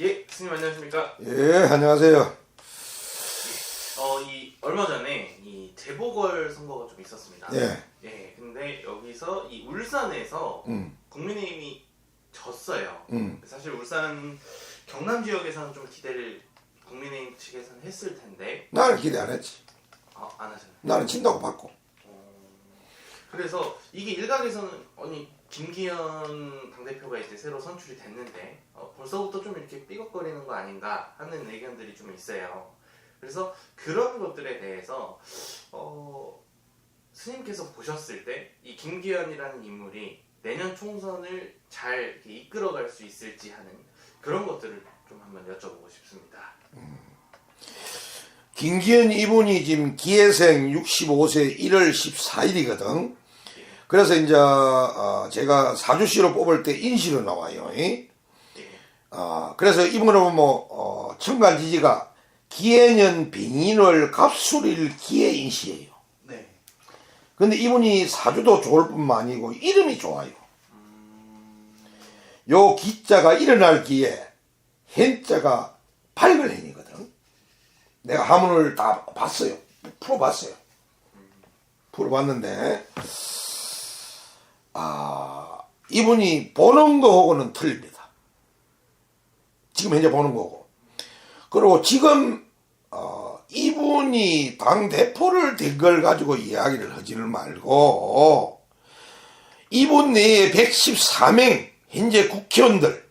예, 스님 안녕하십니까? 예, 안녕하세요. 어, 이 얼마 전에 이 재보궐 선거가 좀 있었습니다. 예, 예, 근데 여기서 이 울산에서 음, 국민의힘이 졌어요. 음, 사실 울산 경남 지역에서는 좀 기대를 국민의힘 측에서는 했을 텐데 나는 기대 안 했지. 아, 안 하잖아요. 나는 친다고 받고. 그래서 이게 일각에서는 아니 김기현 당대표가 이제 새로 선출이 됐는데 어, 벌써부터 좀 이렇게 삐걱거리는 거 아닌가 하는 의견들이 좀 있어요. 그래서 그런 것들에 대해서 어, 스님께서 보셨을 때 이 김기현이라는 인물이 내년 총선을 잘 이끌어갈 수 있을지 하는 그런 것들을 좀 한번 여쭤보고 싶습니다. 김기현 이분이 지금 기회생 65세 1월 14일이거든. 그래서 이제 어, 제가 사주시로 뽑을 때 인시로 나와요. 어, 그래서 이분은 뭐 어, 청간 지지가 기해년 빙인월 갑술일 기해인시예요. 네. 근데 이분이 사주도 좋을 뿐만 아니고 이름이 좋아요. 요 기자가 일어날 기에 hen자가 밝을 hen이거든. 내가 하문을 다 봤어요. 풀어봤어요. 풀어봤는데 아 이분이 보는 거하고는 틀립니다. 지금 현재 보는 거고. 그리고 지금 어, 이분이 당 대표를 된 걸 가지고 이야기를 하지를 말고 이분 내에 114명 현재 국회의원들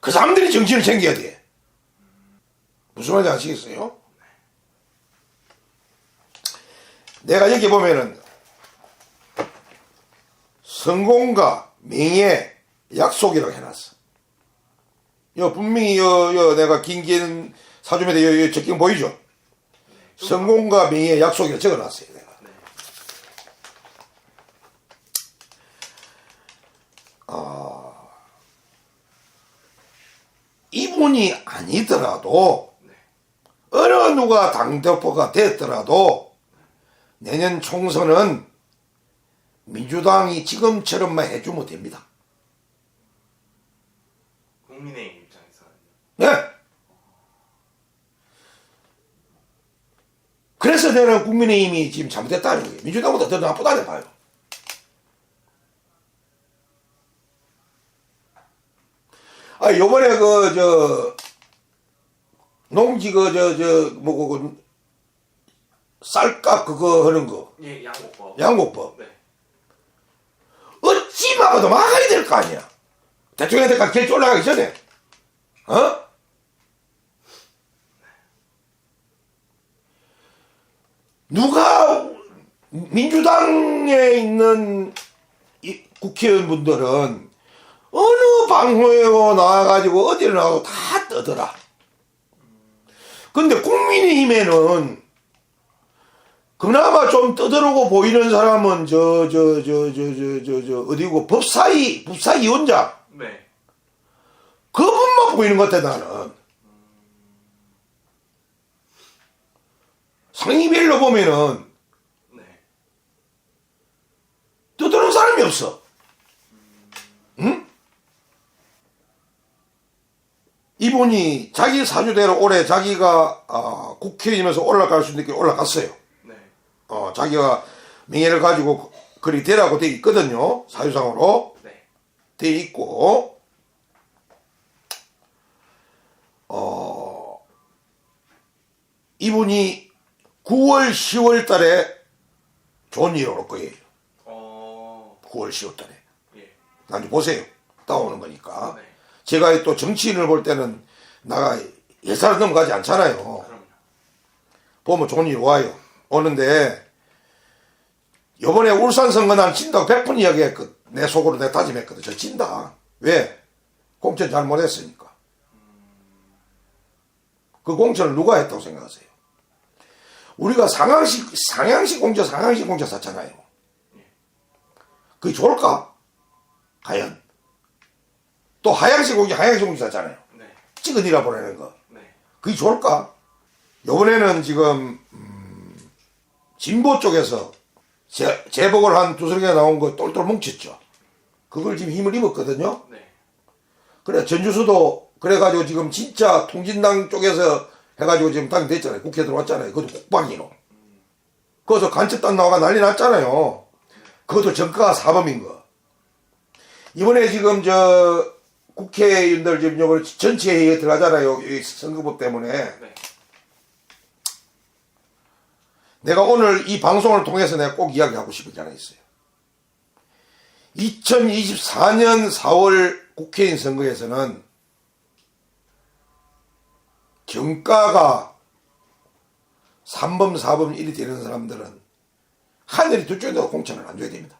그 사람들이 정신을 챙겨야 돼. 무슨 말인지 아시겠어요? 내가 여기 보면은 성공과 명예 약속이라고 해놨어. 여 분명히 여, 여 내가 김기현 사주면에 여, 여 적경 보이죠? 성공과 명예 약속이라고 적어놨어요. 내가. 네. 이분이 아니더라도 네. 어느 누가 당대표가 됐더라도 내년 총선은 민주당이 지금처럼만 해주면 됩니다. 국민의힘 입장에서는 네. 그래서 내가 국민의힘이 지금 잘못했다는 거예요. 민주당보다 더 나쁘다는 봐요. 아, 요번에 그, 저, 농지 그, 저, 저, 뭐, 그, 그 쌀값 그거 하는 거, 예, 양곡법. 양곡법. 네. 막아도 막아야 될 거 아니야. 대통령한테 결정 올라가기 전에. 어? 누가 민주당에 있는 이 국회의원분들은 어느 방송에 나와가지고 어디를 나와도 다 떠더라. 근데 국민의힘에는 그나마 좀 떠들고 보이는 사람은 저 저 저 저 저 저 저 어디고 법사위 법사위 원장 네. 그분만 보이는 것 같아 나는 상위별로 보면은 네. 떠드는 사람이 없어 응? 이분이 자기 사주대로 올해 자기가 아, 국회의원에서 올라갈 수 있는 게 올라갔어요 네. 어, 자기가 명예를 가지고 그리 되라고 돼 있거든요 사유상으로 네. 돼 있고 어 이분이 9월 10월 달에 좋은 일 올 거예요. 어. 9월 10월 달에. 예. 나중에 보세요. 따오는 거니까. 네. 제가 또 정치인을 볼 때는 나가 예산을 넘어가지 않잖아요. 그럼. 보면 좋은 일 와요. 오는데 요번에 울산 선거 난 진다고 100번 이야기했거든. 내 속으로 내가 다짐했거든. 저 진다. 왜? 공천 잘못했으니까. 그 공천을 누가 했다고 생각하세요? 우리가 상향식, 상향식 공천, 상향식 공천 샀잖아요. 그게 좋을까? 과연? 또 하향식 공천, 하향식 공천 샀잖아요. 네. 찍어니라 보내는 거. 네. 그게 좋을까? 요번에는 지금 음, 진보 쪽에서 재, 재보궐 한 두세 개 나온 거 똘똘 뭉쳤죠. 그걸 지금 힘을 입었거든요. 네. 그래 전주수도 그래가지고 지금 진짜 통진당 쪽에서 해가지고 지금 당이 됐잖아요. 국회 들어왔잖아요. 그것도 국방위로. 거기서 간첩단 나와가 난리 났잖아요. 그것도 정가가 사범인 거. 이번에 지금 저 국회의원들 지금 요번에 전체 회의에 들어가잖아요. 이 선거법 때문에. 네. 내가 오늘 이 방송을 통해서 내가 꼭 이야기하고 싶은 게 하나 있어요. 2024년 4월 국회의원 선거에서는 정가가 3번, 4번, 1이 되는 사람들은 하늘이 두 쪽에다 공천을 안 줘야 됩니다.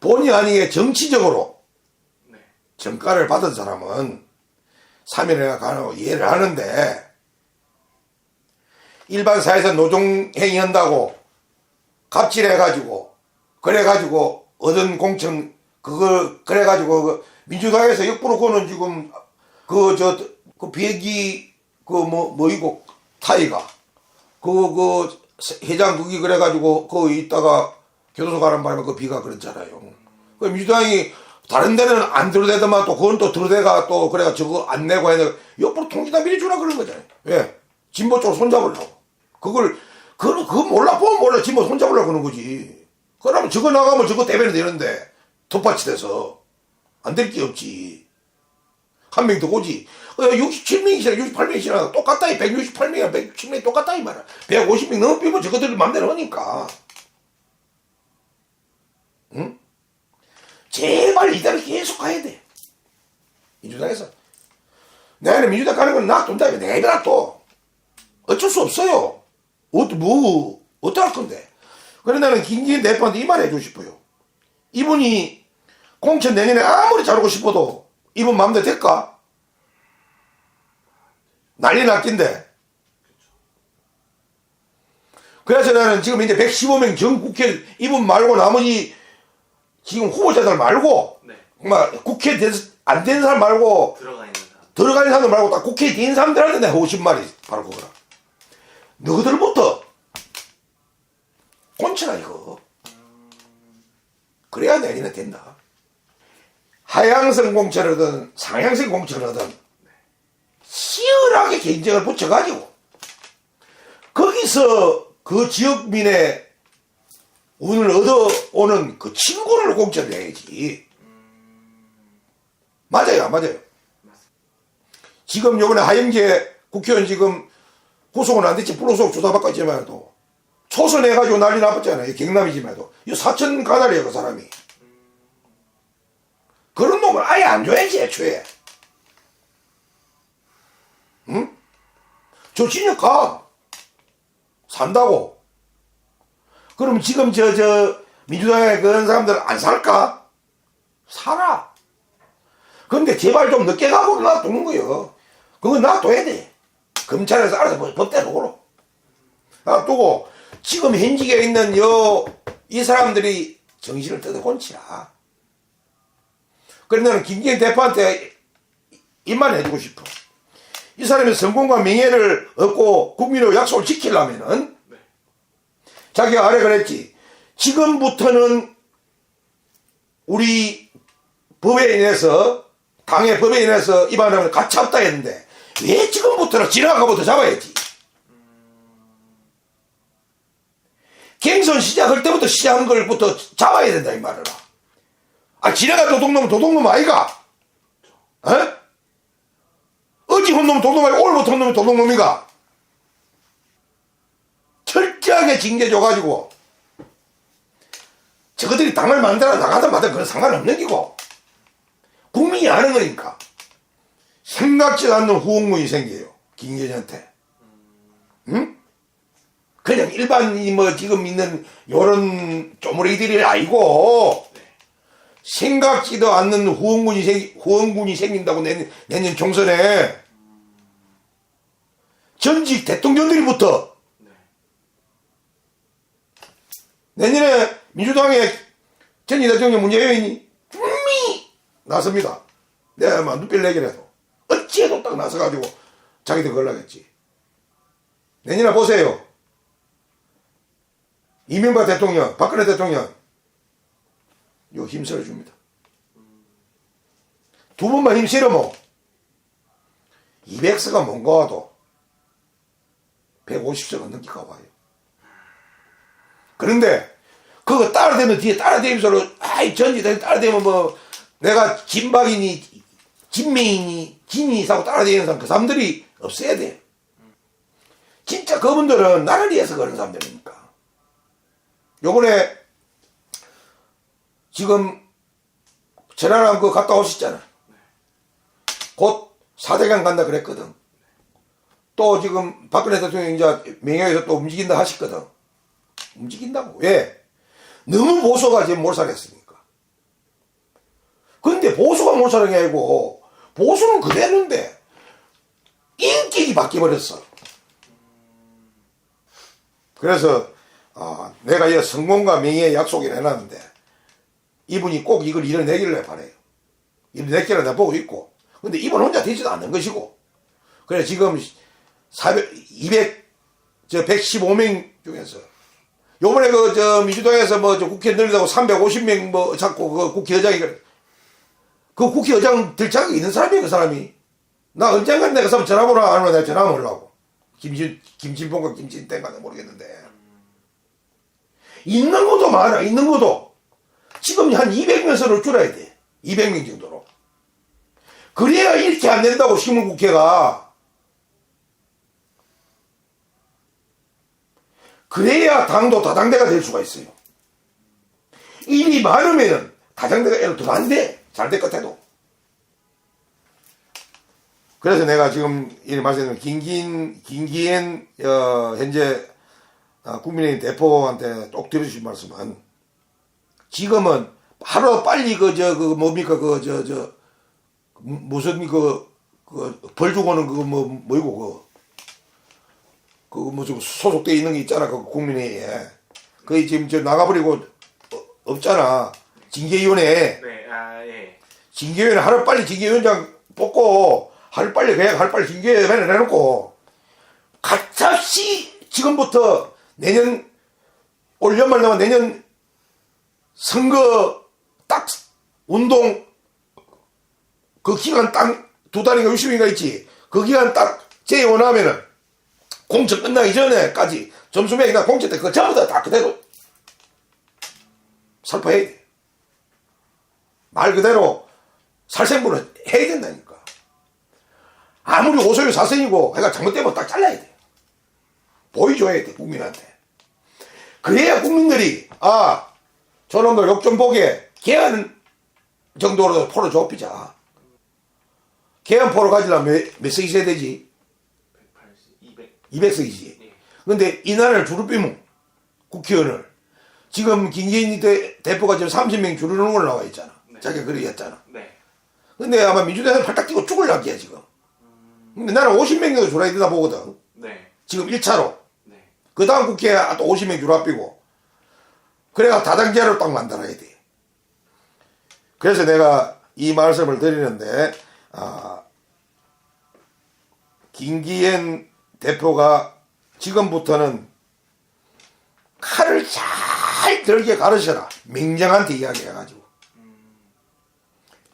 본의 아니게 정치적으로 네. 정가를 받은 사람은 사면회가 가능하고 이해를 하는데 일반 사회에서 노동행위 한다고 갑질해가지고 그래가지고 얻은 공천 그걸 그래가지고 그 민주당에서 역부로 그거는 지금 그저그 비행기 그뭐 뭐이고 타이가 그그 회장 그기 그래가지고 그 있다가 교도소 가는 바람에 그 비가 그랬잖아요. 그 민주당이 다른 데는 안 들어대더만 또 그건 또 들어대가 또 그래가 저거 안 내고 해야 옆으로 통지당 미리 주라 그런 거잖아요. 왜? 진보 쪽으로 손잡으려고. 그걸 그걸 그거 몰라 보면 몰라 진보 손잡으려고 그러는 거지. 그러면 저거 나가면 저거 대변이 되는데 톱받치 돼서 안 될 게 없지. 한 명 더 오지. 어, 67명이시나 68명이시나 똑같다. 168명이나 167명이 똑같다 이 말이야. 150명 넘어 빼면 저것들 맘대로 하니까. 응? 제발 이대로 계속 가야 돼. 민주당에서. 내가 민주당 가는 건 놔둔다며 내버려 둬. 어쩔 수 없어요. 어, 뭐, 어떡할 건데. 그래 나는 김기현 대표한테 이 말 해주고 싶어요. 이분이 공천 내년에 아무리 잘하고 싶어도 이분 마음대로 될까? 난리 났긴데. 그래서 나는 지금 이제 115명 전 국회 이분 말고 나머지 지금 후보자들 말고 네. 국회 안 된 사람 말고 들어가 있는 사람. 들어가는 사람들 말고 딱 국회에 된 사람들한테 내가 하고 싶은 말이 바로 그거라. 너희들부터 꼰치라 이거. 그래야 내년에 된다. 하향성 공천이든 상향성 공천이든 시원하게 경쟁을 붙여가지고 거기서 그 지역민의 운을 얻어오는 그 친구를 공천해야지. 맞아요, 안 맞아요? 지금 요번에 하영재 국회의원 지금 구속은 안 됐지 불구속 조사받고 있지만 해도 초선해가지고 난리 나봤잖아요. 경남이지만 해도. 이 사천 가달이에요, 그 사람이. 그런 놈을 아예 안 줘야지, 애초에. 응? 저 진역 가. 산다고. 그럼 지금 저, 저, 민주당에 그런 사람들 안 살까? 살아. 근데 제발 좀 늦게 가고 놔두는 거요. 그거 놔둬야 돼. 검찰에서 알아서 뭐 법- 법대로 오로. 놔두고, 지금 현직에 있는 요, 이 사람들이 정신을 뜯어곤치라. 그래 나는 김기현 대표한테 입만 해주고 싶어. 이 사람이 성공과 명예를 얻고 국민의 약속을 지키려면은 네. 자기가 아래 그랬지. 지금부터는 우리 법에 인해서 당의 법에 인해서 위반하면 가차 없다 했는데 왜 지금부터는 지나가부터 잡아야지. 갱선 시작할 때부터 시작한 걸부터 잡아야 된다 이 말이라. 아 지나가 도둑놈은 도둑놈 아이가? 어? 어찌 혼놈은 도둑놈 아이가 오늘부터 혼놈은 도둑놈이가? 철저하게 징계줘가지고 저것들이 당을 만들어 나가든 마든 그건 상관없는 기고 국민이 아는 거니까 생각지도 않는 후원군이 생겨요 김기현한테 응? 그냥 일반 이뭐 지금 있는 요런 쪼무레기들이 아니고 생각지도 않는 후원군이 생 후원군이 생긴다고 내년, 내년 총선에 전직 대통령들이부터 네. 내년에 민주당의 전직 대통령 문재인이 분명히 나섭니다. 내가 막 눈빛 내기라도 나서가지고 자기들 걸라겠지. 내년에 보세요. 이명박 대통령, 박근혜 대통령 요 힘쓸어 줍니다. 두 번만 힘 실으면 200서가 뭔가 와도 150서가 넘기가 와요. 그런데 그거 따라대면 뒤에 따라대면서 아이 전지대 따라대면 뭐 내가 김박이니 김맹이니 김이 사고 따라대는 사람 그 사람들이 없어야 돼. 진짜 그분들은 나를 위해서 그런 사람들이니까. 요번에 지금 전화랑 그 갔다 오셨잖아. 곧 사대강 간다 그랬거든. 또 지금 박근혜 대통령이 이제 명예에서 또 움직인다 하셨거든. 움직인다고. 왜? 너무 보수가 지금 몰살했으니까. 근데 보수가 몰살한 게 아니고 보수는 그대로인데 인격이 바뀌어버렸어. 그래서 아, 내가 이 성공과 명예의 약속을 해놨는데 이분이 꼭 이걸 이뤄내기를 바래요. 이뤄내기를 내가 보고 있고 근데 이분 혼자 되지도 않는 것이고 그래 지금 400, 200, 저 115명 중에서 요번에 그 저 민주당에서 뭐 저 국회 늘리다고 350명 뭐 자꾸 그 국회의장이 그래. 그 국회의장 될 자격이 있는 사람이야 그 사람이. 나 언젠간 내가 사람 전화번호 안 하면 내가 전화 하려고. 김진 김진봉과 김진땡가 모르겠는데. 있는 것도 많아 있는 것도. 지금 한 200명 선을 줄여야 돼. 200명 정도로. 그래야 이렇게 안 된다고 시민국회가. 그래야 당도 다당대가 될 수가 있어요. 일이 많으면 다당대가 예를 들어 안 돼. 잘 될 것 같아도. 그래서 내가 지금 이 말씀드린 김긴, 김기현, 어, 현재, 어, 국민의힘 대표한테 꼭 드려주신 말씀은 지금은 하루 빨리 그, 저, 그, 뭡니까, 그, 저, 저, 무슨 그, 그, 벌 주고 는 그, 뭐, 뭐이고, 그, 그 무슨 소속돼 있는 게 있잖아 그 국민회의에 거의 지금 저 나가버리고 어, 없잖아 징계위원회 네. 징계위원회 하루 빨리 징계위원장 뽑고 하루 빨리 그냥 하루 빨리 징계위원회 내놓고 가차없이 지금부터 내년 올 연말 되면 내년 선거 딱 운동 그 기간 딱 두 달인가 60일인가 있지 그 기간 딱 재원하면은 공천 끝나기 전에까지 점수 매기나 공천 때 그거 전부 다, 다 그대로 살포해야 돼. 말 그대로 살생부를 해야 된다니까. 아무리 오소유 사선이고 해가 잘못되면 딱 잘라야 돼. 보여줘야 돼, 국민한테. 그래야 국민들이, 아, 저놈들 욕 좀 보게, 개헌 정도로 포로 좁히자. 개헌 포로 가지려면 몇, 몇석 있어야 되지? 180, 200. 200석이지. 예. 근데 이날을 줄을 빼면 국회의원을 지금 김기현 대, 대표가 지금 30명 줄이는 걸로 나와 있잖아. 네. 자기가 그렇게 했잖아. 네. 근데 아마 민주당에서 팔딱 뛰고 죽을락이야 지금. 근데 나는 50명 정도 줄어야 된다 보거든. 네. 지금 1차로. 네. 그 다음 국회에 또 50명 줄 앞이고. 그래가 다당제를 딱 만들어야 돼. 그래서 내가 이 말씀을 드리는데, 아, 김기현 대표가 지금부터는 칼을 잘 들게 가르쳐라. 맹정한테 이야기해가지고.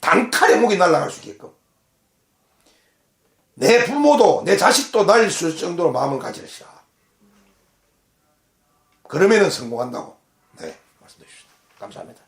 단칼에 목이 날아갈 수 있게끔. 내 부모도 내 자식도 날릴 수 있을 정도로 마음을 가지시라. 그러면은 성공한다고. 네, 말씀드립니다. 감사합니다.